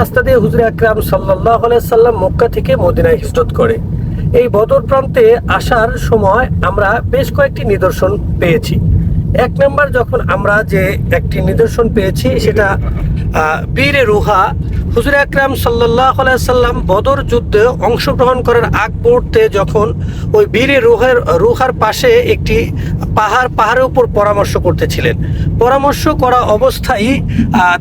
রাস্তা দিয়ে হুজুর আকরাম সাল্লাহ সাল্লাম মক্কা থেকে মদিনায় হিজরত করে। এই বদর প্রান্তে আসার সময় আমরা বেশ কয়েকটি নিদর্শন পেয়েছি। এক নম্বর যখন আমরা যে একটি নিদর্শন পেয়েছি, সেটা বীরে রুহা হুজুর আকরাম সাল্লাহ সাল্লাম বদর যুদ্ধে অংশগ্রহণ করার আগ মুহূর্তে যখন ওই বীরে রুহার রুহার পাশে একটি পাহাড়, পাহাড়ের উপর পরামর্শ করতেছিলেন। পরামর্শ করা অবস্থায়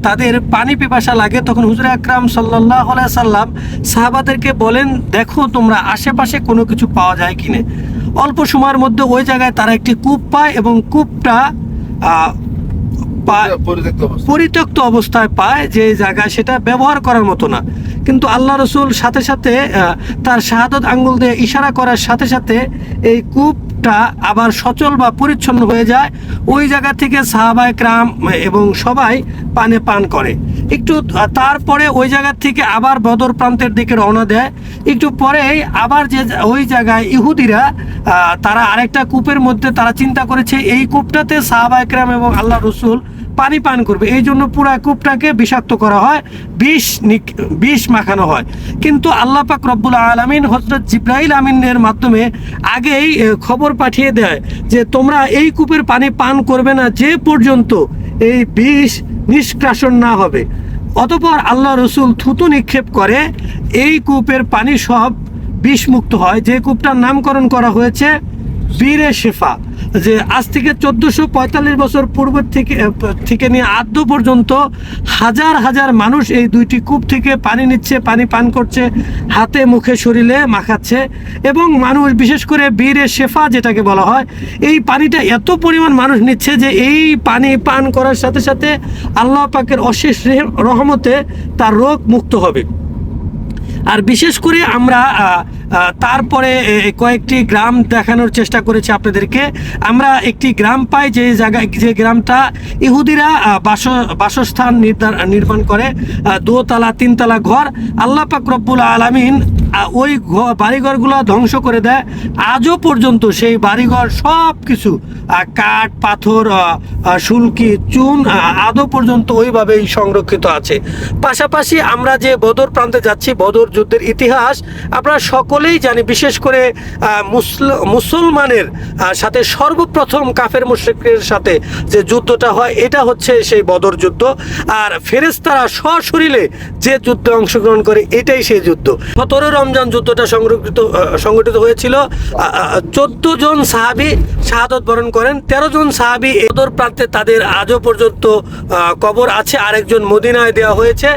তাদের পানি পিপাসা লাগে। তখন হুজুর আকরাম সাল্লাহ সাল্লাম সাহাবাদেরকে বলেন, দেখো, তোমরা আশেপাশে কোনো কিছু পাওয়া যায় কিনে? অল্প সময়ের মধ্যে ওই জায়গায় তারা একটি কূপ পায় এবং কূপটা পরিত্যক্ত পরিত্যক্ত অবস্থায়। পায় যে জায়গায় সেটা ব্যবহার করার মতো না। কিন্তু আল্লাহ রসুল সাথে সাথে তার শাহাদত আঙ্গুল দিয়ে ইশারা করার সাথে সাথে এই কূপটা আবার সচল বা পরিচ্ছন্ন হয়ে যায়। ওই জায়গা থেকে সাহাবায় ক্রাম এবং সবাই পানে পান করে। একটু তারপরে ওই জায়গা থেকে আবার বদর প্রান্তের দিকে রওনা দেয়। একটু পরেই আবার যে ওই জায়গায় ইহুদিরা তারা আরেকটা কূপের মধ্যে তারা চিন্তা করেছে এই কূপটাতে সাহাবায় ক্রাম এবং আল্লাহ রসুল পানি পান করবে। এই জন্য পুরা কূপটাকে বিষাক্ত করা হয়, বিষ বিষ মাখানো হয়। কিন্তু আল্লাহ পাক রব্বুল আলমিন হজরত জিব্রাইল আমিনের মাধ্যমে আগেই খবর পাঠিয়ে দেয় যে তোমরা এই কূপের পানি পান করবে না যে পর্যন্ত এই বিষ নিষ্কাশন না হবে। অতপর আল্লাহ রসুল থুতু নিক্ষেপ করে, এই কূপের পানি সব বিষমুক্ত হয়। যে কূপটার নামকরণ করা হয়েছে বীরে শেফা, যে আজ থেকে চোদ্দশো পঁয়তাল্লিশ বছর পূর্ব থেকে থেকে নিয়ে আদ্য পর্যন্ত হাজার হাজার মানুষ এই দুইটি কূপ থেকে পানি নিচ্ছে, পানি পান করছে, হাতে মুখে শরীরে মাখাচ্ছে এবং মানুষ, বিশেষ করে বীরে শেফা যেটাকে বলা হয়, এই পানিটা এত পরিমাণ মানুষ নিচ্ছে যে এই পানি পান করার সাথে সাথে আল্লাহ পাকের অশেষ রেহ- রহমতে তার রোগ মুক্ত হবে। আর বিশেষ করে আমরা তারপরে কয়েকটি গ্রাম দেখানোর চেষ্টা করেছি আপনাদেরকে। আমরা একটি গ্রাম পাই যে জায়গায় যে গ্রামটা ইহুদিরা বাস, বাসস্থান নির্মাণ করে দোতলা, তিনতলা ঘর। আল্লাহ পাক রব্বুল আলমিন ওই ঘর বাড়িঘরগুলো ধ্বংস করে দেয়। আজও পর্যন্ত সেই বাড়িঘর সব কিছু কাঠ, পাথর শুল্কি, চুন আদৌ পর্যন্ত ওইভাবেই সংরক্ষিত আছে। পাশাপাশি আমরা যে বদর প্রান্তে যাচ্ছি, বদর যুদ্ধের ইতিহাস, আমরা সকলেই জানি, বিশেষ করে মুসল- মুসলমানের সাথে সর্বপ্রথম কাফের মুশ্রিকের সাথে যে যুদ্ধটা হয়, এটা হচ্ছে সেই বদর যুদ্ধ। আর ফেরেস্তারা সশরীরে যে যুদ্ধে অংশগ্রহণ করে, এটাই সেই যুদ্ধ। সতেরো রমজান যুদ্ধটা সংরক্ষিত সংগঠিত হয়েছিল। চোদ্দ জন সাহাবি শাহাদত বরণ করেন। তেরো জন সাহাবি সদর প্রান্তে তাদের আজও পর্যন্ত কবর আছে। আরেকজন মদিনায় দেওয়া হয়েছে।